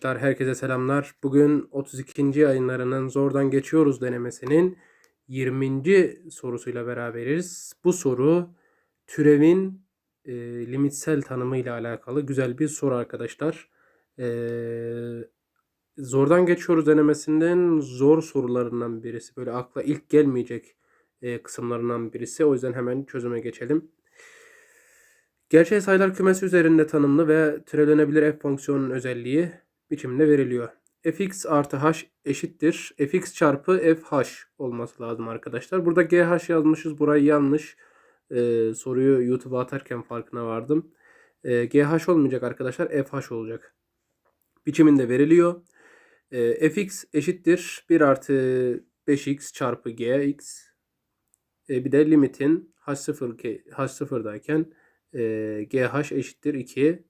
arkadaşlar, herkese selamlar. Bugün 32. yayınlarının Zordan Geçiyoruz denemesinin 20. sorusuyla beraberiz. Bu soru türevin e, limitsel tanımı ile alakalı güzel bir soru arkadaşlar. E, Zordan Geçiyoruz denemesinden zor sorularından birisi. Böyle akla ilk gelmeyecek e, kısımlarından birisi. O yüzden hemen çözüme geçelim. Gerçel sayılar kümesi üzerinde tanımlı ve türevlenebilir f fonksiyonunun özelliği biçimde veriliyor. fx artı h eşittir. fx çarpı fh olması lazım arkadaşlar. Burada gh yazmışız. Burayı yanlış. Ee, soruyu YouTube'a atarken farkına vardım. Ee, gh olmayacak arkadaşlar. fh olacak. Biçiminde veriliyor. Ee, fx eşittir. 1 artı 5x çarpı gx. Ee, bir de limitin h0 h0'dayken e, GH eşittir 2.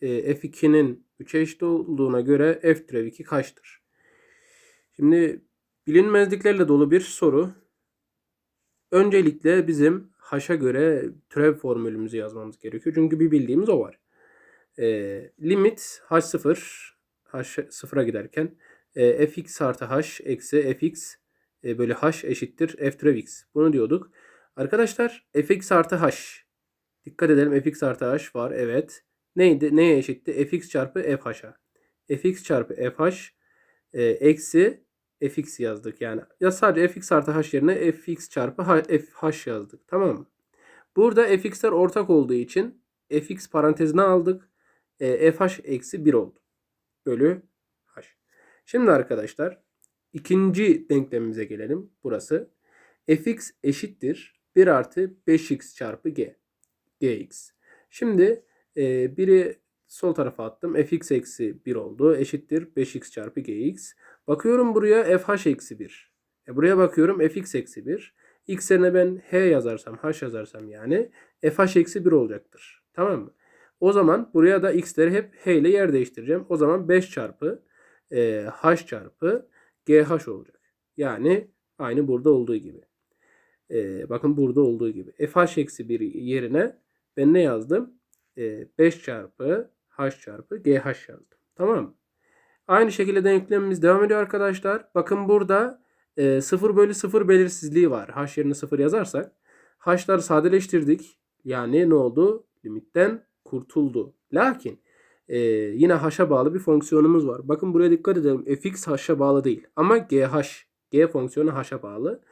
E, F2'nin 3'e eşit olduğuna göre F türev 2 kaçtır? Şimdi bilinmezliklerle dolu bir soru. Öncelikle bizim H'a göre türev formülümüzü yazmamız gerekiyor. Çünkü bir bildiğimiz o var. E, limit H0 H sıfıra giderken e, fx artı h eksi fx e, bölü h eşittir f türev x. Bunu diyorduk. Arkadaşlar fx artı h Dikkat edelim fx artı h var. Evet. Neydi? Neye eşitti? fx çarpı fh'a. fx çarpı fh e, eksi fx yazdık. Yani ya sadece fx artı h yerine fx çarpı h, fh yazdık. Tamam mı? Burada fx'ler ortak olduğu için fx parantezine aldık. E, fh eksi 1 oldu. Bölü h. Şimdi arkadaşlar ikinci denklemimize gelelim. Burası. fx eşittir 1 artı 5x çarpı g gx. Şimdi e, biri sol tarafa attım. fx eksi 1 oldu. Eşittir 5x çarpı gx. Bakıyorum buraya fh eksi 1. E, buraya bakıyorum fx eksi 1. x yerine ben h yazarsam, h yazarsam yani fh eksi 1 olacaktır. Tamam mı? O zaman buraya da x'leri hep h ile yer değiştireceğim. O zaman 5 çarpı e, h çarpı gh olacak. Yani aynı burada olduğu gibi. E, bakın burada olduğu gibi. fh eksi 1 yerine ben ne yazdım? E, 5 çarpı h çarpı gh yazdım. Tamam? Aynı şekilde denklemimiz devam ediyor arkadaşlar. Bakın burada e, 0 bölü 0 belirsizliği var. h yerine 0 yazarsak h'ları sadeleştirdik. Yani ne oldu? Limitten kurtuldu. Lakin e, yine h'a bağlı bir fonksiyonumuz var. Bakın buraya dikkat edelim. fx h'a bağlı değil. Ama gh, g fonksiyonu h'a bağlı.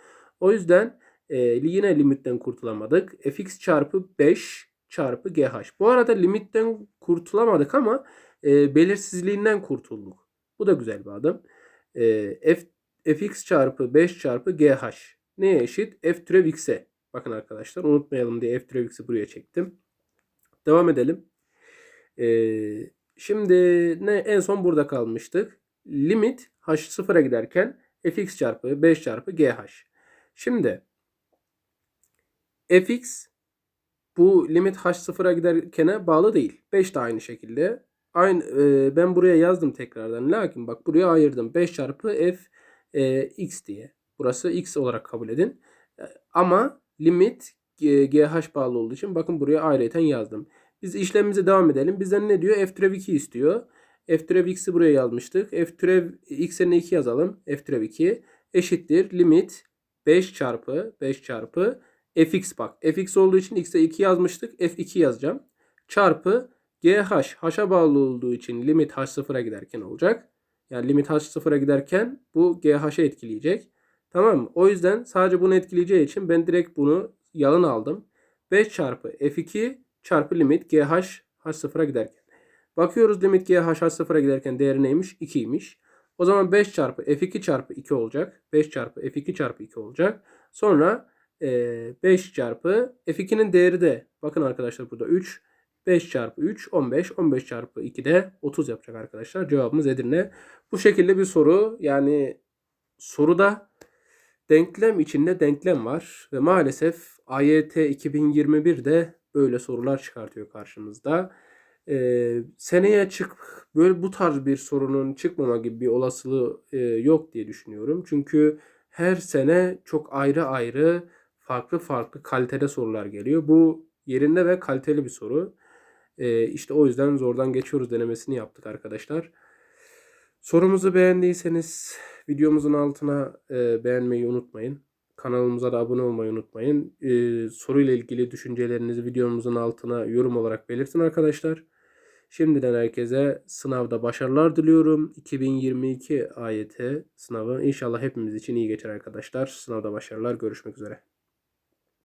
O yüzden e, yine limitten kurtulamadık. fx çarpı 5 çarpı GH. Bu arada limitten kurtulamadık ama e, belirsizliğinden kurtulduk. Bu da güzel bir adım. E, F, fx çarpı 5 çarpı GH. Neye eşit? F türev x'e. Bakın arkadaşlar unutmayalım diye F türev x'i buraya çektim. Devam edelim. E, şimdi ne en son burada kalmıştık. Limit h sıfıra giderken fx çarpı 5 çarpı gh. Şimdi fx bu limit h sıfıra giderkene bağlı değil. 5 de aynı şekilde. Aynı e, ben buraya yazdım tekrardan. Lakin bak buraya ayırdım. 5 çarpı f e, x diye. Burası x olarak kabul edin. E, ama limit gh bağlı olduğu için bakın buraya ayrıyeten yazdım. Biz işlemimize devam edelim. Bizden ne diyor? f türev 2 istiyor. f türev x'i buraya yazmıştık. f türev x yerine 2 yazalım. f türev 2 eşittir limit 5 çarpı 5 çarpı fx bak. fx olduğu için x'e 2 yazmıştık. f2 yazacağım. Çarpı gh. h'a bağlı olduğu için limit h sıfıra giderken olacak. Yani limit h sıfıra giderken bu gh'e etkileyecek. Tamam mı? O yüzden sadece bunu etkileyeceği için ben direkt bunu yalın aldım. 5 çarpı f2 çarpı limit gh h sıfıra giderken. Bakıyoruz limit gh h sıfıra giderken değeri neymiş? 2'ymiş. O zaman 5 çarpı f2 çarpı 2 olacak. 5 çarpı f2 çarpı 2 olacak. Sonra 5 çarpı F2'nin değeri de bakın arkadaşlar burada 3. 5 çarpı 3 15. 15 çarpı 2 de 30 yapacak arkadaşlar. Cevabımız Edirne. Bu şekilde bir soru. Yani soruda denklem içinde denklem var. Ve maalesef AYT 2021'de böyle sorular çıkartıyor karşımızda. Ee, seneye çık böyle bu tarz bir sorunun çıkmama gibi bir olasılığı e, yok diye düşünüyorum. Çünkü her sene çok ayrı ayrı farklı farklı kalitede sorular geliyor. Bu yerinde ve kaliteli bir soru. Ee, işte o yüzden zordan geçiyoruz denemesini yaptık arkadaşlar. Sorumuzu beğendiyseniz videomuzun altına e, beğenmeyi unutmayın. Kanalımıza da abone olmayı unutmayın. E, soruyla ilgili düşüncelerinizi videomuzun altına yorum olarak belirtin arkadaşlar. Şimdiden herkese sınavda başarılar diliyorum. 2022 AYT sınavı inşallah hepimiz için iyi geçer arkadaşlar. Sınavda başarılar. Görüşmek üzere.